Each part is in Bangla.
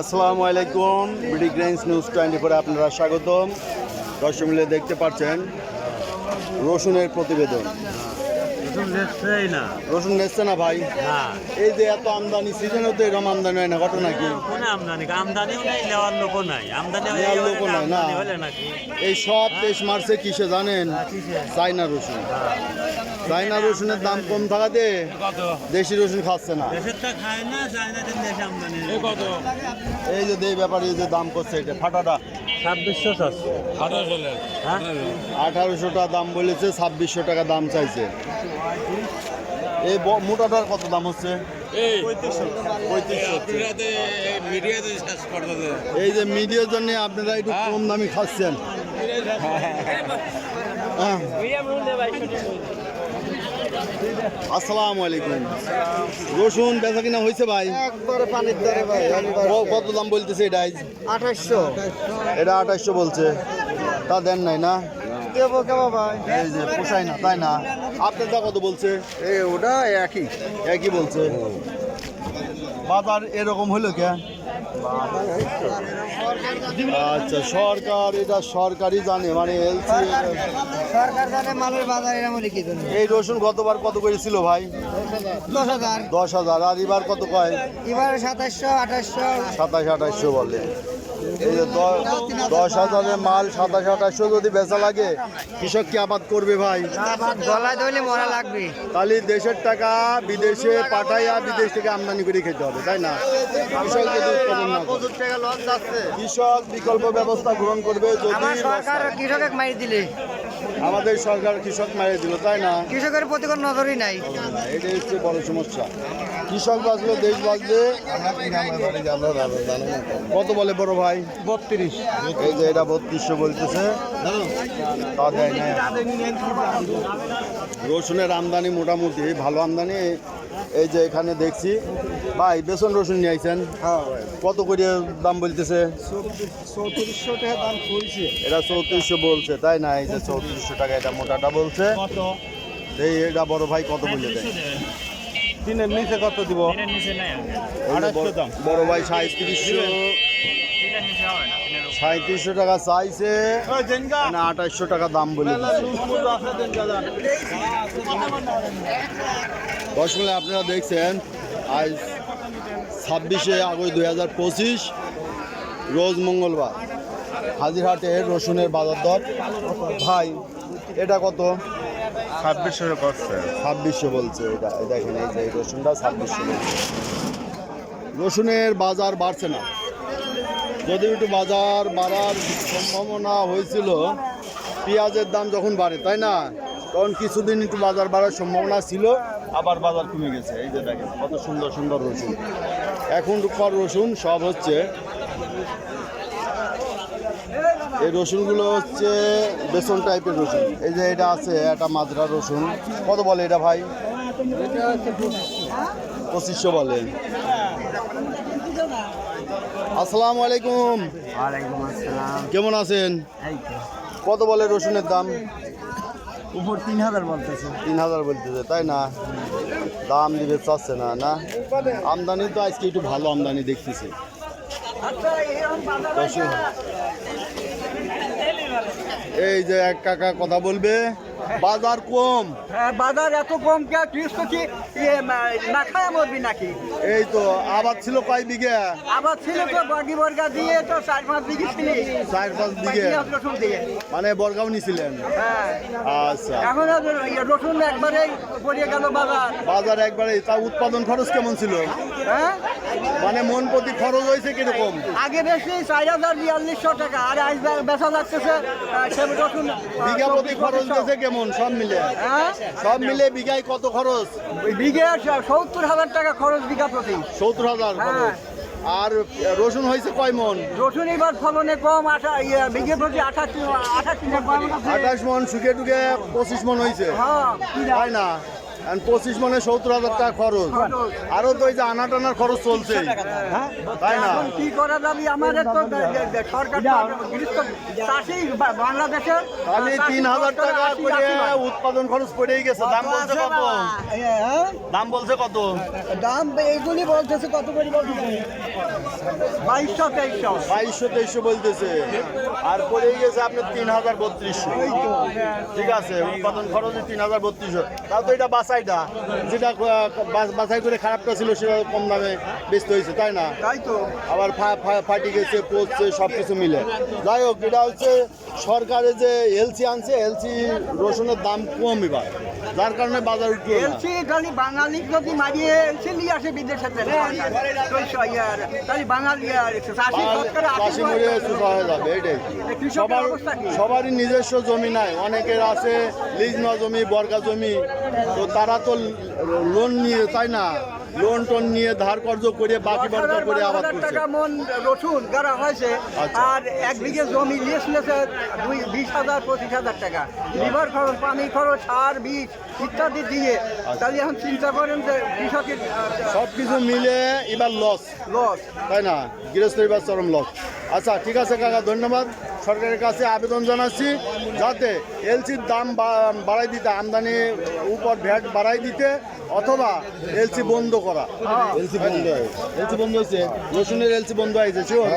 আসসালামু আলাইকুম, বিডি গ্রেন্স নিউজ টোয়েন্টি ফোরে আপনারা স্বাগতম। দর্শক মিলে দেখতে পাচ্ছেন রসুনের প্রতিবেদন। না। রসুন নেচ্ছে না ভাই। না। এই যে এত আমদানি সিজনে তো এরকম আমদানি হয় না ঘটনা কি কোনো আমদানি আমদানিও নাই নেওয়ার লোকও নাই। আমদানি নেওয়ার লোকও নাই, না। আমদানি হলে নাকি? এই সব দেশ মারছে কিসে জানেন? চাইনা রসুন। চাইনা রসুনের দাম কম থাকাতে দেশি রসুন খাচ্ছে না। এই যে দেই ব্যাপারে যে দাম করছে এটা ফাটাটা। ছাব্বিশশো হ্যাঁ আঠারোশোটা দাম বলেছে ছাব্বিশশো টাকা দাম চাইছে। এই মোটাটার কত দাম হচ্ছে? হচ্ছে। এই যে মিডিয়ার জন্য আপনারা একটু কম দামি খাচ্ছেন। হ্যাঁ। আসসালামু আলাইকুম। রসুন বেচা কিনা হয়েছে ভাই? একবারে পানির দরে ভাই কত দাম বলতেছে এটা আঠাশশো এটা আঠাশশো বলছে। তা দেন নাই না? দেবো কেমন ভাই। এই যে পোষায় না তাই না? আপনার দা কত বলছে? এই ওটা একই। একই বলছে। বাজার এরকম হলো কে? আচ্ছা সরকার এটা সরকারই জানে মানে সরকার জানে মালের বাজার এরকম লিখে এই রসুন গতবার কত করে ছিল ভাই? দশ হাজার। আর এবার কত কয়? এবারে সাতাশশো আঠাশশো। সাতাশ আঠাশশো বলে। এই যে দশ হাজারের মাল সাতাশ আঠাশশো যদি বেচা লাগে কৃষক কি আবাদ করবে ভাই? গলায় ধরলে মরা লাগবে। তাহলে দেশের টাকা বিদেশে পাঠাইয়া বিদেশ থেকে আমদানি করে খেতে হবে তাই না? কৃষক যদি উৎপাদন না কৃষক বিকল্প ব্যবস্থা গ্রহণ করবে যদি সরকার কৃষকের মারি দিলে। আমাদের সরকার কৃষক মারিয়ে দিল তাই না? কৃষকের প্রতি কোনো নজরই নাই। এটাই হচ্ছে বড় সমস্যা। কৃষক বাঁচলে দেশ বাঁচবে কত বলে বড় ভাই? বত্রিশ। এই যে এটা বত্রিশ বলতেছে। তা দেয় না রসুনের আমদানি মোটামুটি ভালো আমদানি এই যে এখানে দেখছি। ভাই বেসন রসুন নিয়ে আইছেন। কত করে দাম বলতেছে? চৌত্রিশশো টাকা দাম খুলছে এটা চৌত্রিশশো বলছে তাই না? এই যে চৌত্রিশশো টাকা এটা মোটাটা বলছে। এই এটা বড় ভাই কত বলে দেয়? তিনের নিচে কত দিব? বড়- বড় ভাই সাঁত্রিশশো সাঁত্রিশশো টাকা চাইছে। না আঠাশশো টাকা দাম বলে। দশ মিলে আপনারা দেখছেন আজ ছাব্বিশে আগস্ট দুই হাজার পঁচিশ রোজ মঙ্গলবার। হাজিরহাটের রসুনের বাজার দর। ভাই এটা কত? ছাব্বিশশো করছে ছাব্বিশশো বলছে এটা। এই দেখেন এই যে রসুনটা ছাব্বিশশো রসুনের বাজার বাড়ছে না। যদি একটু বাজার বাড়ার সম্ভাবনা হয়েছিল। পেঁয়াজের দাম যখন বাড়ে, তাই না? তখন কিছুদিন একটু বাজার বাড়ার সম্ভাবনা ছিল, আবার বাজার কমে গেছে। এই যে দেখেন, কত সুন্দর সুন্দর রসুন। এখন পর রসুন সব হচ্ছে, এই রসুনগুলো হচ্ছে বেসন টাইপের রসুন। এই যে এটা আছে, এটা মাজরা রসুন। কত বলে এটা ভাই? পঁচিশশো বলে। আসসালামু আলাইকুম। ওয়ালাইকুম আসসালাম। কেমন আছেন? কত বলে রসুনের দাম? উপর তিন হাজার বলতেছে। তিন হাজার বলতেছে তাই না? দাম দিবে চাচ্ছে না না? আমদানি তো আজকে একটু ভালো আমদানি দেখতেছি। এই যে এক কাকা কথা বলবে বাজার কম। হ্যাঁ, বাজার এত কম কি? ইয়ে, মা- মরবি নাকি? এই তো ছিল কয় বিঘা? ছিল তো বগি বর্গা দিয়ে তো চার পাঁচ ছিল। চার পাঁচ বিঘে? রসুন দিয়ে। মানে বরগাঁও নিছিলেন? হ্যাঁ। আচ্ছা। এখন রসুন একবারে পড়িয়ে গেল বাজার। বাজার একবারে তা উৎপাদন খরচ কেমন ছিল? হ্যাঁ? মানে মন প্রতি খরচ হয়েছে কীরকম? আগে বেশি চার হাজার বিয়াল্লিশশো টাকা আর আজ বেচা লাগতেছে রসুন বিঘা প্রতি খরচ হয়েছে কেমন? সব মিলে? হ্যাঁ? সব মিলে বিঘায় কত খরচ? বিঘে সত্তর হাজার টাকা খরচ বিঘা প্রতি। সত্তর হাজার খরচ। হ্যাঁ। আর রসুন হয়েছে কয় মন? রসুন এবার ফলনে কম আঠা ইয়ে, বিঘে প্রতি আঠাশ আঠাশ। আঠাশ মন শুকিয়ে টুকে পঁচিশ মন হয়েছে। হ্যাঁ তাই না। পঁচিশ মনে সত্তর হাজার টাকা খরচ। আরও তো ওই যে আনা টানার খরচ চলছে হ্যাঁ? তাই না? কি করা যাবে? আমাদের তো সরকার তিন হাজার টাকা করে উৎপাদন খরচ পড়েই গেছে। দাম বলছে কত? হ্যাঁ? দাম বলছে কত? দাম এগুলি বলতেছে কত করে বাইশশো তেইশশো। বাইশশো তেইশশো বলতেছে। আর পড়েই গেছে আপনার তিন হাজার বত্রিশশো। ঠিক আছে উৎপাদন খরচ তিন হাজার বত্রিশশো। তাও তো এটা বাছাইটা যেটা বাছাই করে খারাপটা ছিল সেটা কম দামে বেচতে হয়েছে তাই না? তাই তো। আবার ফাটি গেছে পচছে সব কিছু মিলে। যাই হোক এটা হচ্ছে সরকারে যে এলসি আনছে এলসি রসুনের দাম কম এবার। যার কারণে বাজার উঠল না। এলসি খালি বাঙালি যদি মারিয়ে এলসি নিয়ে আসে বিদেশে তাহলে বাঙালি আর চাষি শতকরা চাষি মরে সুখা হয়ে যাবে এটাই। সবার সবারই নিজস্ব জমি নাই অনেকের আছে লিজ জমি বর্গা জমি। তো তারা তো লোন নিয়ে তাই না? লোন টোন নিয়ে ধার কর্জ করে বাকি দশ করে বারো আবাদ করছে। টাকা মন রসুন গাড়া হয়েছে আচ্ছা। আর এক বিঘে জমি লিস নিয়েছে দুই বিশ হাজার পঁচিশ হাজার টাকা। লিভার খরচ পানি খরচ সার বীজ ইত্যাদি দিয়ে। তাহলে এখন চিন্তা করেন যে কৃষকের সব কিছু মিলে এবার লস লস তাই না? গৃহস্থ এবার চরম লস আচ্ছা ঠিক আছে কাকা ধন্যবাদ। সরকারের কাছে আবেদন জানাচ্ছি যাতে এলসির দাম বাড়াই দিতে আমদানি উপর ভ্যাট বাড়াই দিতে অথবা এলসি বন্ধ করা। এলসি বন্ধ এলসি বন্ধ হয়েছে? রসুনের এলসি বন্ধ হয়েছে শিওর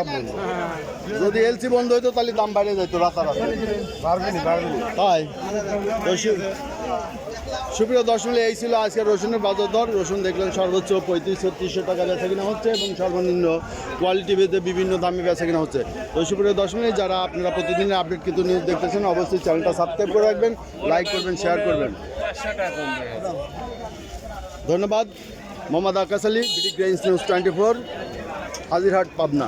যদি এলসি বন্ধ হইতো তাহলে দাম বাইরে যেত রাতারাতি। তাই? তো সু- সুপ্রিয় দর্শক এই ছিল আজকে রসুনের বাজার দর। রসুন দেখলেন সর্বোচ্চ পঁয়ত্রিশ ছত্রিশশো টাকা বেচা কিনা হচ্ছে এবং সর্বনিম্ন কোয়ালিটি ভেদে বিভিন্ন দামে বেচা কিনা হচ্ছে। তো সুপ্রিয় দর্শক যারা আপনারা প্রতিদিনের আপডেট কিন্তু নিউজ দেখতেছেন অবশ্যই চ্যানেলটা সাবস্ক্রাইব করে রাখবেন লাইক করবেন শেয়ার করবেন। ধন্যবাদ। Mohammad Akash Ali BD গ্রেন্স news twenty four Hajirhat Pabna.